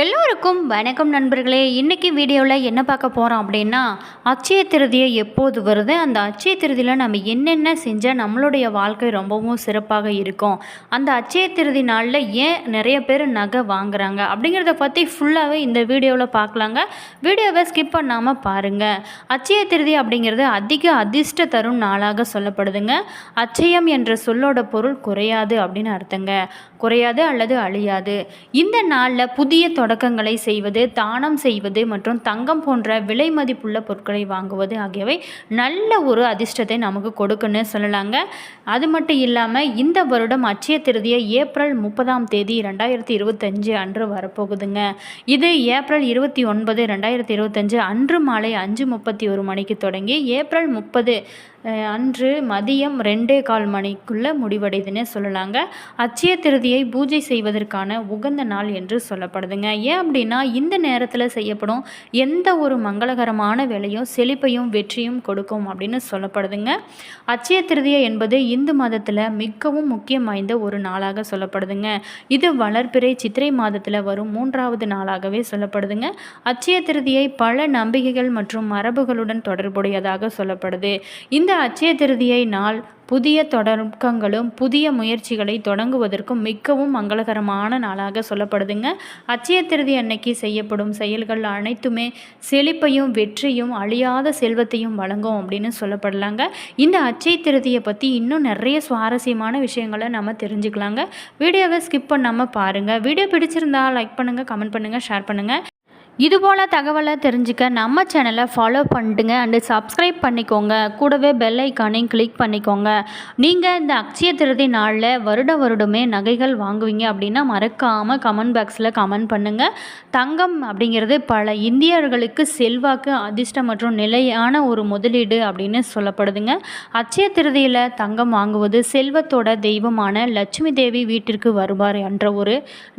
எல்லோருக்கும் வணக்கம் நண்பர்களே. இன்றைக்கி வீடியோவில் என்ன பார்க்க போகிறோம் அப்படின்னா அச்சய திருதியை எப்போது வருது? அந்த அச்சய திருதியில் நம்ம என்னென்ன செஞ்சால் நம்மளுடைய வாழ்க்கை ரொம்பவும் சிறப்பாக இருக்கும்? அந்த அச்சய திருதி நாளில் ஏன் நிறைய பேர் நகை வாங்குறாங்க? அப்படிங்கிறத பற்றி ஃபுல்லாகவே இந்த வீடியோவில் பார்க்கலாங்க. வீடியோவை ஸ்கிப் பண்ணாமல் பாருங்கள் அச்சய திருதி அப்படிங்கிறது அதிக அதிர்ஷ்ட தரும் நாளாக சொல்லப்படுதுங்க. அச்சயம் என்ற சொல்லோட பொருள் குறையாது அப்படின்னு அர்த்தங்க. குறையாது அல்லது அழியாது. இந்த நாளில் புதிய தொடக்கங்களை செய்வது தானம் செய்வது மற்றும் தங்கம் போன்ற விலை மதிப்புள்ள பொருட்களை வாங்குவது ஆகியவை நல்ல ஒரு அதிர்ஷ்டத்தை நமக்கு கொடுக்குன்னு சொல்லலாங்க. அது மட்டும் இல்லாமல் இந்த வருடம் அச்சய திருதியை ஏப்ரல் முப்பதாம் தேதி ரெண்டாயிரத்தி இருபத்தஞ்சு அன்று வரப்போகுதுங்க. இது ஏப்ரல் இருபத்தி ஒன்பது ரெண்டாயிரத்தி இருபத்தஞ்சு அன்று மாலை அஞ்சு முப்பத்தி ஒரு மணிக்கு தொடங்கி ஏப்ரல் முப்பது அன்று மதியம் ரெண்டே கால் மணிக்குள்ளே முடிவடைதுன்னு சொல்லலாங்க. அட்சய திருதியை பூஜை செய்வதற்கான உகந்த நாள் என்று சொல்லப்படுதுங்க. ஏன் அப்படின்னா இந்த நேரத்தில் செய்யப்படும் எந்த ஒரு மங்களகரமான வேலையும் செழிப்பையும் வெற்றியும் கொடுக்கும் அப்படின்னு சொல்லப்படுதுங்க. அட்சய திருதியை என்பது இந்து மதத்தில் மிகவும் முக்கியம் வாய்ந்த ஒரு நாளாக சொல்லப்படுதுங்க. இது வளர்பிறை சித்திரை மாதத்தில் வரும் மூன்றாவது நாளாகவே சொல்லப்படுதுங்க. அட்சய திருதியை பல நம்பிக்கைகள் மற்றும் மரபுகளுடன் தொடர்புடையதாக சொல்லப்படுது. இந்த அச்சய திருதியை நாள் புதிய தொடக்கங்களும் புதிய முயற்சிகளை தொடங்குவதற்கும் மிகவும் மங்களகரமான நாளாக சொல்லப்படுதுங்க. அச்சய திருதி அன்னைக்கு செய்யப்படும் செயல்கள் அனைத்துமே செழிப்பையும் வெற்றியும் அழியாத செல்வத்தையும் வழங்கும் அப்படின்னு சொல்லப்படலாங்க. இந்த அச்சய திருதியை பற்றி இன்னும் நிறைய சுவாரஸ்யமான விஷயங்களை நம்ம தெரிஞ்சுக்கலாங்க. வீடியோவை ஸ்கிப் பண்ணாமல் பாருங்கள் வீடியோ பிடிச்சிருந்தா லைக் பண்ணுங்கள் கமெண்ட் பண்ணுங்கள் ஷேர் பண்ணுங்கள் இதுபோல் தகவலை தெரிஞ்சுக்க நம்ம சேனலை ஃபாலோ பண்ணிட்டுங்க அண்டு சப்ஸ்கிரைப் பண்ணிக்கோங்க. கூடவே பெல் ஐக்கானையும் கிளிக் பண்ணிக்கோங்க. நீங்கள் இந்த அக்ஷய திருதி நாளில் வருட வருடமே நகைகள் வாங்குவீங்க அப்படின்னா மறக்காமல் கமெண்ட் பாக்ஸில் கமெண்ட் பண்ணுங்கள் தங்கம் அப்படிங்கிறது பல இந்தியர்களுக்கு செல்வாக்கு அதிர்ஷ்டம் மற்றும் நிலையான ஒரு முதலீடு அப்படின்னு சொல்லப்படுதுங்க. அட்சய திருதியில் தங்கம் வாங்குவது செல்வத்தோட தெய்வமான லட்சுமி தேவி வீட்டிற்கு வருவார் என்ற ஒரு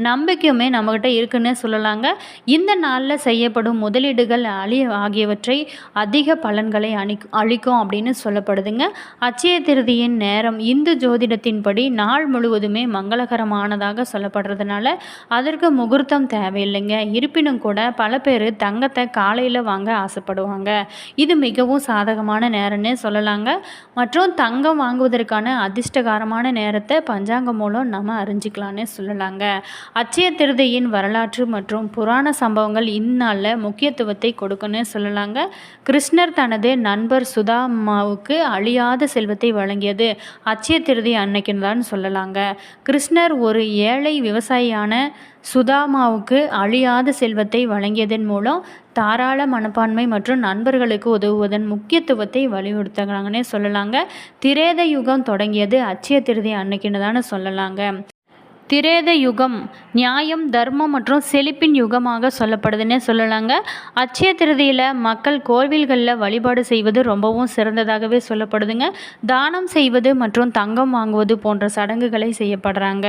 நம்பிக்கையுமே நம்மக்கிட்ட இருக்குன்னு சொல்லலாங்க. இந்த நாள் நாளில் செய்யப்படும் முதலீடுகள் அழி ஆகியவற்றை அதிக பலன்களை அணி அளிக்கும் அப்படின்னு சொல்லப்படுதுங்க. அட்சய திருதியின் நேரம் இந்து ஜோதிடத்தின்படி நாள் முழுவதுமே மங்களகரமானதாக சொல்லப்படுறதுனால அதற்கு முகூர்த்தம் தேவையில்லைங்க. இருப்பினும் கூட பல பேர் தங்கத்தை காலையில் வாங்க ஆசைப்படுவாங்க. இது மிகவும் சாதகமான நேரம்னே சொல்லலாங்க. மற்றும் தங்கம் வாங்குவதற்கான அதிர்ஷ்டகாரமான நேரத்தை பஞ்சாங்கம் மூலம் நம்ம அறிஞ்சிக்கலாம்னு சொல்லலாங்க. அட்சய திருதியின் வரலாற்று மற்றும் புராண சம்பவங்கள் இந்நாளில் முக்கியத்துவத்தை கொடுக்குன்னு சொல்லலாங்க. கிருஷ்ணர் தனது நண்பர் சுதாமாவுக்கு அழியாத செல்வத்தை வழங்கியது அட்சய திருதி அன்னைக்குன்னு தான் சொல்லலாங்க. கிருஷ்ணர் ஒரு ஏழை விவசாயியான சுதாமாவுக்கு அழியாத செல்வத்தை வழங்கியதன் மூலம் தாராள மனப்பான்மை மற்றும் நண்பர்களுக்கு உதவுவதன் முக்கியத்துவத்தை வலியுறுத்துகிறாங்கன்னே சொல்லலாங்க. திரேத யுகம் தொடங்கியது அட்சய திருதி அன்னைக்குன்னு தானே சொல்லலாங்க. திரேத யுகம் நியாயம் தர்மம் மற்றும் செழிப்பின் யுகமாக சொல்லப்படுதுன்னே சொல்லலாங்க. அட்சய திருதியில் மக்கள் கோவில்களில் வழிபாடு செய்வது ரொம்பவும் சிறந்ததாகவே சொல்லப்படுதுங்க. தானம் செய்வது மற்றும் தங்கம் வாங்குவது போன்ற சடங்குகளை செய்யப்படுறாங்க.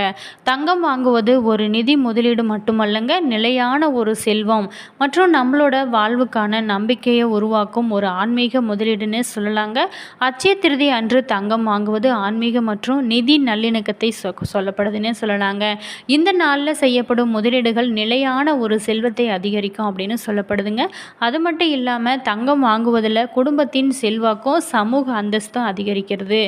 தங்கம் வாங்குவது ஒரு நிதி முதலீடு மட்டுமல்லங்க நிலையான ஒரு செல்வம் மற்றும் நம்மளோட வாழ்வுக்கான நம்பிக்கையை உருவாக்கும் ஒரு ஆன்மீக முதலீடுன்னு சொல்லலாங்க. அட்சய திருதி அன்று தங்கம் வாங்குவது ஆன்மீக மற்றும் நிதி நல்லிணக்கத்தை சொ சொல்லப்படுதுன்னே சொல்கிறாங்க இந்த நாளில் செய்யப்படும் முதலீடுகள் நிலையான ஒரு செல்வத்தை அதிகரிக்கும் அப்படின்னு சொல்லப்படுதுங்க. அது மட்டும் இல்லாமல் தங்கம் வாங்குவதில் குடும்பத்தின் செல்வாக்கும் சமூக அந்தஸ்தும் அதிகரிக்கிறது.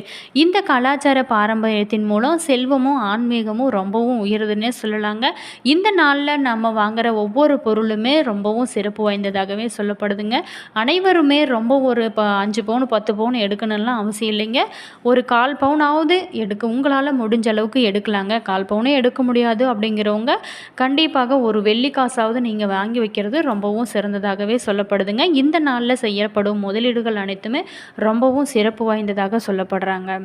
இந்த கலாச்சார பாரம்பரியத்தின் மூலம் செல்வமும் ஆன்மீகமும் ரொம்பவும் உயருதுன்னே சொல்லலாங்க. இந்த நாளில் நம்ம வாங்குகிற ஒவ்வொரு பொருளுமே ரொம்பவும் சிறப்பு வாய்ந்ததாகவே சொல்லப்படுதுங்க. அனைவருமே ரொம்ப ஒரு ப அஞ்சு பவுன் பத்து பவுன் எடுக்கணும்லாம் அவசியம் இல்லைங்க. ஒரு கால் பவுனாவது எடுக்க உங்களால் முடிஞ்ச அளவுக்கு எடுக்கலாங்க. கால் பவுனே எடுக்க முடியாது அப்படிங்கிறவங்க கண்டிப்பாக ஒரு வெள்ளி காசாவது நீங்கள் வாங்கி வைக்கிறது ரொம்பவும் சிறந்ததாகவே சொல்லப்படுதுங்க. இந்த நாளில் செய்யப்படும் முதலீடுகள் அனைத்துமே ரொம்பவும் சிறப்பு வாய்ந்ததாக சொல்லப்படுறாங்க.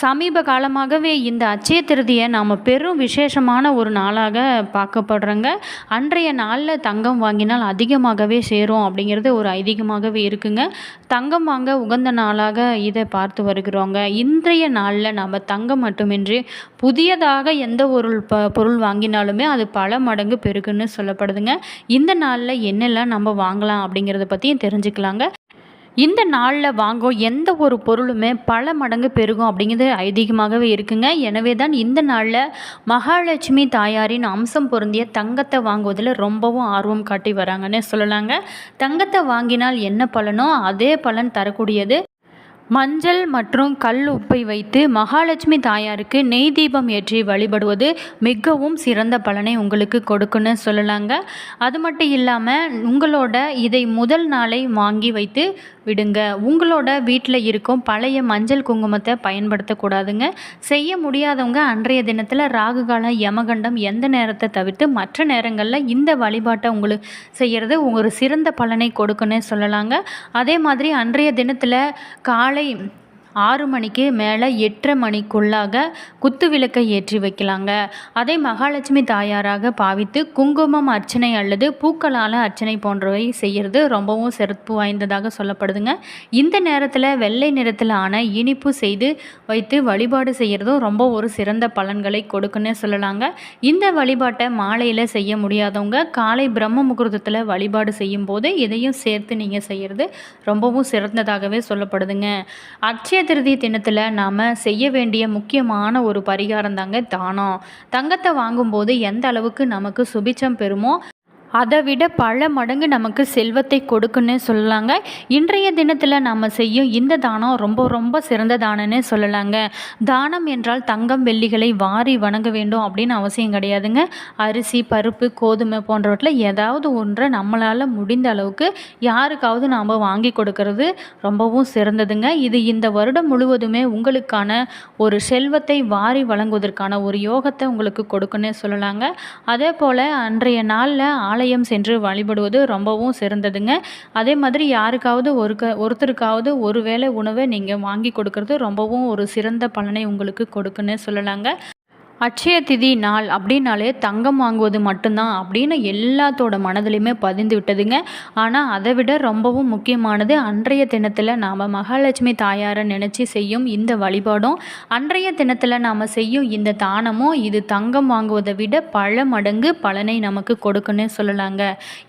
சமீப காலமாகவே இந்த அச்சய திருதியை நாம் பெரும் விசேஷமான ஒரு நாளாக பார்க்கப்படுறோங்க. அன்றைய நாளில் தங்கம் வாங்கினால் அதிகமாகவே சேரும் அப்படிங்கிறது ஒரு ஐதீகமாகவே இருக்குங்க. தங்கம் வாங்க உகந்த நாளாக இதை பார்த்து வருகிறோங்க. இன்றைய நாளில் நம்ம தங்கம் மட்டுமின்றி புதியதாக எந்த ஒரு ப பொருள் வாங்கினாலுமே அது பல மடங்கு பெருகுன்னு சொல்லப்படுதுங்க. இந்த நாளில் என்னெல்லாம் நம்ம வாங்கலாம் அப்படிங்கிறத பற்றியும் தெரிஞ்சுக்கலாங்க. இந்த நாளில் வாங்கும் எந்த ஒரு பொருளுமே பல மடங்கு பெருகும் அப்படிங்கிறது ஐதீகமாகவே இருக்குங்க. எனவே தான் இந்த நாளில் மகாலட்சுமி தாயாரின் அம்சம் பொருந்திய தங்கத்தை வாங்குவதில் ரொம்பவும் ஆர்வம் காட்டி வராங்கன்னு சொல்லலாங்க. தங்கத்தை வாங்கினால் என்ன பலனோ அதே பலன் தரக்கூடியது. மஞ்சள் மற்றும் கல் உப்பை வைத்து மகாலட்சுமி தாயாருக்கு நெய் தீபம் ஏற்றி வழிபடுவது மிகவும் சிறந்த பலனை உங்களுக்கு கொடுக்குன்னு சொல்லலாங்க. அது மட்டும் இல்லாமல் உங்களோட இதை முதல் நாளை வாங்கி வைத்து விடுங்க. உங்களோட வீட்டில் இருக்கும் பழைய மஞ்சள் குங்குமத்தை பயன்படுத்தக்கூடாதுங்க. செய்ய முடியாதவங்க அன்றைய தினத்தில் ராகு காலம் யமகண்டம் எந்த நேரத்தை தவிர்த்து மற்ற நேரங்களில் இந்த வழிபாட்டை உங்களுக்கு செய்கிறது ஒரு சிறந்த பலனை கொடுக்குன்னு சொல்லலாங்க. அதே மாதிரி அன்றைய தினத்தில் காலை ஆறு மணிக்கு மேலே எட்டரை மணிக்குள்ளாக குத்து விளக்கை ஏற்றி வைக்கலாங்க. அதை மகாலட்சுமி தாயாராக பாவித்து குங்குமம் அர்ச்சனை அல்லது பூக்களால் அர்ச்சனை போன்றவை செய்கிறது ரொம்பவும் சிறப்பு வாய்ந்ததாக சொல்லப்படுதுங்க. இந்த நேரத்தில் வெள்ளை நிறத்தில் ஆன இனிப்பு செய்து வைத்து வழிபாடு செய்கிறதும் ரொம்ப ஒரு சிறந்த பலன்களை கொடுக்குன்னு சொல்லலாங்க. இந்த வழிபாட்டை மாலையில் செய்ய முடியாதவங்க காலை பிரம்ம முகூர்த்தத்தில் வழிபாடு செய்யும் போது இதையும் சேர்த்து நீங்கள் செய்கிறது ரொம்பவும் சிறந்ததாகவே சொல்லப்படுதுங்க. அச்சய திருதி தினத்தில் நாம் செய்ய வேண்டிய முக்கியமான ஒரு பரிகாரம் தாங்க தானம். தங்கத்தை வாங்கும்போது எந்த அளவுக்கு நமக்கு சுபிச்சம் பெறுமோ அதை விட பல மடங்கு நமக்கு செல்வத்தை கொடுக்குன்னு சொல்லலாங்க. இன்றைய தினத்தில் நாம் செய்யும் இந்த தானம் ரொம்ப ரொம்ப சிறந்த தானம்னு சொல்லலாங்க. தானம் என்றால் தங்கம் வெள்ளிகளை வாரி வணங்க வேண்டும் அப்படின்னு அவசியம் கிடையாதுங்க. அரிசி பருப்பு கோதுமை போன்றவற்றில் ஏதாவது ஒன்றை நம்மளால் முடிந்த அளவுக்கு யாருக்காவது நாம் வாங்கி கொடுக்கறது ரொம்பவும் சிறந்ததுங்க. இது இந்த வருடம் முழுவதுமே உங்களுக்கான ஒரு செல்வத்தை வாரி வழங்குவதற்கான ஒரு யோகத்தை உங்களுக்கு கொடுக்குன்னு சொல்லலாங்க. அதே போல் அன்றைய நாளில் ஆலயம் சென்று வழிபடுவது ரொம்பவும் சிறந்ததுங்க. அதே மாதிரி யாருக்காவது ஒரு க ஒருத்தருக்காவது ஒரு வேளை உணவை நீங்கள் வாங்கி கொடுக்கறது ரொம்பவும் ஒரு சிறந்த பலனை உங்களுக்கு கொடுக்குன்னு சொல்லலாங்க. அட்சய திதி நாள் அப்படின்னாலே தங்கம் வாங்குவது மட்டும்தான் அப்படின்னு எல்லாத்தோட மனதிலையுமே பதிந்து விட்டதுங்க. ஆனால் அதை விட ரொம்பவும் முக்கியமானது அன்றைய தினத்தில் நாம் மகாலட்சுமி தாயாரை நினச்சி செய்யும் இந்த வழிபாடும். அன்றைய தினத்தில் நாம் செய்யும் இந்த தானமும் இது தங்கம் வாங்குவதை விட பல மடங்கு பலனை நமக்கு கொடுக்குன்னு சொல்லலாங்க.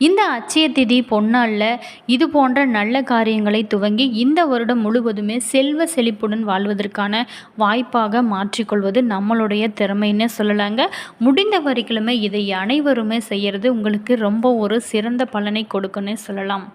இந்த அச்சய திதி பொன்னாளில் இது போன்ற நல்ல காரியங்களை துவங்கி இந்த வருடம் முழுவதுமே செல்வ செழிப்புடன் வாழ்வதற்கான வாய்ப்பாக மாற்றிக்கொள்வது நம்மளுடைய திறமை. திறமைன்னு சொல்லலாங்க. முடிந்த வரைக்கிலுமே இதை அனைவருமே செய்கிறது உங்களுக்கு ரொம்ப ஒரு சிறந்த பலனை கொடுக்குன்னு சொல்லலாம்.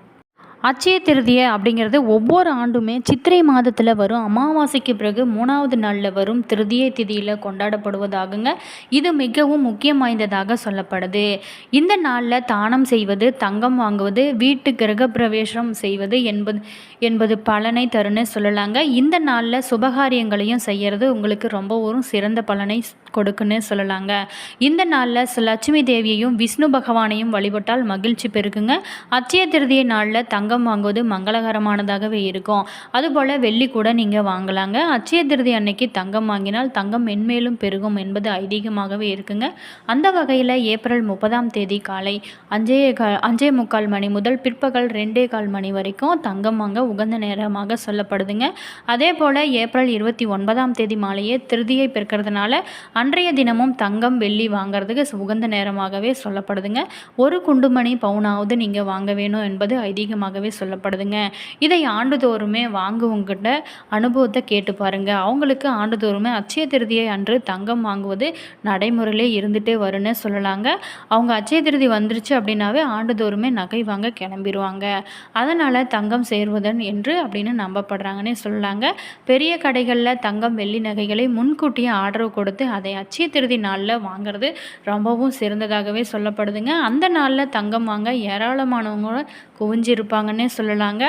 அச்சய திருதியை அப்படிங்கிறது ஒவ்வொரு ஆண்டுமே சித்திரை மாதத்தில் வரும். அமாவாசைக்கு பிறகு மூணாவது நாளில் வரும் திருதியை திதியில் கொண்டாடப்படுவதாகுங்க. இது மிகவும் முக்கியம் வாய்ந்ததாக சொல்லப்படுது. இந்த நாளில் தானம் செய்வது தங்கம் வாங்குவது வீட்டு கிரகப்பிரவேசம் செய்வது என்பது என்பது பலனை தருன்னு சொல்லலாங்க. இந்த நாளில் சுபகாரியங்களையும் செய்கிறது உங்களுக்கு ரொம்பவும் சிறந்த பலனை கொடுக்குன்னு சொல்லலாங்க. இந்த நாளில் லட்சுமி தேவியையும் விஷ்ணு பகவானையும் வழிபட்டால் மகிழ்ச்சி பெருக்குங்க அச்சய திருதியை நாளில் தங்க தங்கம் வாங்குவது மங்களகரமானதாகவே இருக்கும். அதுபோல் வெள்ளி கூட நீங்கள் வாங்கலாங்க. அச்சய திருதி அன்னைக்கு தங்கம் வாங்கினால் தங்கம் மென்மேலும் பெருகும் என்பது ஐதீகமாகவே இருக்குங்க. அந்த வகையில் ஏப்ரல் முப்பதாம் தேதி காலை அஞ்சே கால் அஞ்சே முக்கால் மணி முதல் பிற்பகல் ரெண்டே கால் மணி வரைக்கும் தங்கம் வாங்க உகந்த நேரமாக சொல்லப்படுதுங்க. அதே போல் ஏப்ரல் இருபத்தி ஒன்பதாம் தேதி மாலையே திருதியை பிறக்கிறதுனால அன்றைய தினமும் தங்கம் வெள்ளி வாங்கிறதுக்கு உகந்த நேரமாகவே சொல்லப்படுதுங்க. ஒரு குண்டுமணி பவுனாவது நீங்கள் வாங்க வேணும் என்பது ஐதீகமாகவே அப்படிங்கிறதாகவே சொல்லப்படுதுங்க. இதை ஆண்டுதோறுமே வாங்குவங்கிட்ட அனுபவத்தை கேட்டு பாருங்கள் அவங்களுக்கு ஆண்டுதோறுமே அச்சய திருதியை அன்று தங்கம் வாங்குவது நடைமுறையிலே இருந்துகிட்டே வரும்னு சொல்லலாங்க. அவங்க அச்சய திருதி வந்துருச்சு அப்படின்னாவே ஆண்டுதோறுமே நகை வாங்க கிளம்பிடுவாங்க அதனால் தங்கம் சேர்வதன் என்று அப்படின்னு நம்பப்படுறாங்கன்னே சொல்லலாங்க. பெரிய கடைகளில் தங்கம் வெள்ளி நகைகளை முன்கூட்டியே ஆர்டர் கொடுத்து அதை அச்சய திருதி நாளில் வாங்குறது ரொம்பவும் சிறந்ததாகவே சொல்லப்படுதுங்க. அந்த நாளில் தங்கம் வாங்க ஏராளமானவங்க குவிஞ்சிருப்பாங்க செஞ்சாங்கன்னே சொல்லலாங்க.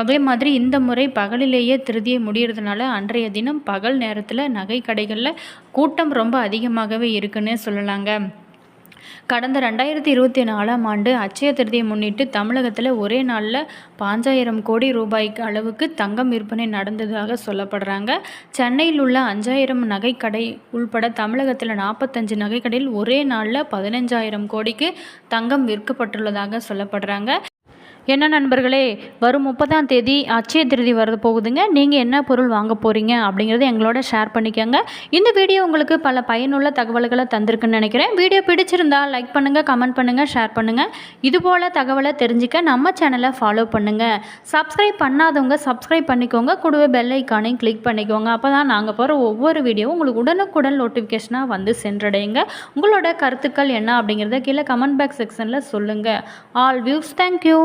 அதே மாதிரி இந்த முறை பகலிலேயே திருதியை முடியறதுனால அன்றைய தினம் பகல் நேரத்தில் நகை கடைகளில் கூட்டம் ரொம்ப அதிகமாகவே இருக்குன்னே சொல்லலாங்க. கடந்த ரெண்டாயிரத்தி இருபத்தி நாலாம் ஆண்டு அச்சய திருதியை முன்னிட்டு தமிழகத்தில் ஒரே நாளில் பாஞ்சாயிரம் கோடி ரூபாய்க்கு அளவுக்கு தங்கம் விற்பனை நடந்ததாக சொல்லப்படுறாங்க. சென்னையில் உள்ள அஞ்சாயிரம் நகைக்கடை உள்பட தமிழகத்தில் நாற்பத்தஞ்சு நகைக்கடையில் ஒரே நாளில் பதினஞ்சாயிரம் கோடிக்கு தங்கம் விற்கப்பட்டுள்ளதாக சொல்லப்படுறாங்க. என்ன நண்பர்களே வரும் முப்பதாம் தேதி அச்சய திருதி வரது போகுதுங்க. நீங்கள் என்ன பொருள் வாங்க போகிறீங்க அப்படிங்கிறத எங்களோட ஷேர் பண்ணிக்கோங்க. இந்த வீடியோ உங்களுக்கு பல பயனுள்ள தகவல்களை தந்திருக்குன்னு நினைக்கிறேன். வீடியோ பிடிச்சிருந்தா லைக் பண்ணுங்கள் கமெண்ட் பண்ணுங்கள் ஷேர் பண்ணுங்கள் இதுபோல் தகவலை தெரிஞ்சுக்க நம்ம சேனலை ஃபாலோ பண்ணுங்கள் சப்ஸ்கிரைப் பண்ணாதவங்க சப்ஸ்கிரைப் பண்ணிக்கோங்க. கூடவே பெல் ஐக்கானையும் கிளிக் பண்ணிக்கோங்க. அப்போ தான் நாங்கள் போகிற ஒவ்வொரு வீடியோவும் உங்களுக்கு உடனுக்குடன் நோட்டிஃபிகேஷனாக வந்து சென்றடையுங்க. உங்களோட கருத்துக்கள் என்ன அப்படிங்கிறத கீழே கமெண்ட் பாக்ஸ் செக்ஷனில் சொல்லுங்கள் ஆல் வியூஸ் தேங்க்யூ